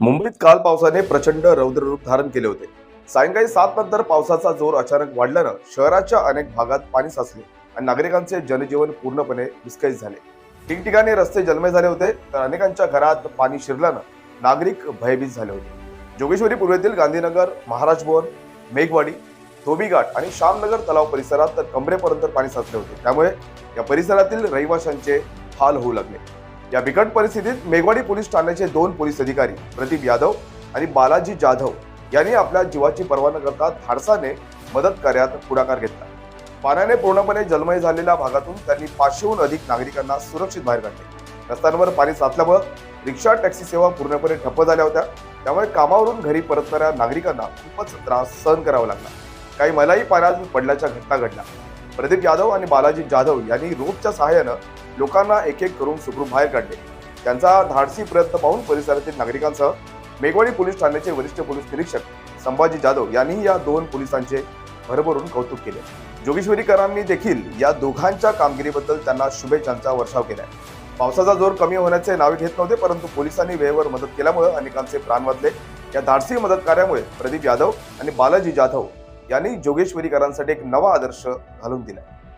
मुंबईत काल पावसाने प्रचंड रौद्ररूप धारण केले होते. सायंकाळी सात नंतर पावसाचा जोर अचानक वाढल्यानं शहराच्या अनेक भागात पाणी साचले आणि नागरिकांचे जनजीवन पूर्णपणे विस्कळीत झाले. ठिकठिकाणी रस्ते जलमय झाले होते तर अनेकांच्या घरात पाणी शिरल्यानं नागरिक भयभीत झाले होते. जोगेश्वरी पूर्वेतील गांधीनगर महाराज भवन मेघवाडी धोबीघाट आणि श्यामनगर तलाव परिसरात तर कमरेपर्यंत पाणी साचले होते. त्यामुळे या परिसरातील रहिवाशांचे हाल होऊ लागले. या बिकट परिस्थितीत मेघवाडी पोलीस ठाण्याचे दोन पोलीस अधिकारी प्रदीप यादव आणि बालाजी जाधव यांनी आपल्या जीवाची पर्वा न करता धाडसाने मदत कार्यात पुढाकार घेतला. पाण्याने पूर्णपणे जलमय झालेल्या भागातून त्यांनी पाचशेहून अधिक नागरिकांना सुरक्षित बाहेर काढले. रस्त्यांवर पाणी साचल्यामुळे रिक्षा टॅक्सी सेवा पूर्णपणे ठप्प झाल्या होत्या. त्यामुळे कामावरून घरी परतणाऱ्या नागरिकांना खूपच त्रास सहन करावा लागला. काही मलाही पाण्यात पडल्याच्या घटना घडल्या. प्रदीप यादव आणि बालाजी जाधव यांनी रोपच्या सहाय्यानं लोकांना एक एक करून सुखरूप बाहेर काढले. त्यांचा धाडसी प्रयत्न पाहून परिसरातील नागरिकांसह मेघवाडी पोलीस ठाण्याचे वरिष्ठ पोलीस निरीक्षक संभाजी जाधव यांनीही या दोन पोलिसांचे भरभरून कौतुक केले. जोगेश्वरीकरांनी देखील या दोघांच्या कामगिरीबद्दल त्यांना शुभेच्छांचा वर्षाव केला पावसाचा जोर कमी होण्याचे नावे घेत नव्हते परंतु पोलिसांनी वेळेवर मदत केल्यामुळे अनेकांचे प्राण वाचले. या धाडसी मदत कार्यामुळे प्रदीप यादव आणि बालाजी जाधव यांनी जोगेश्वरीकरांसाठी एक नवा आदर्श घालून दिला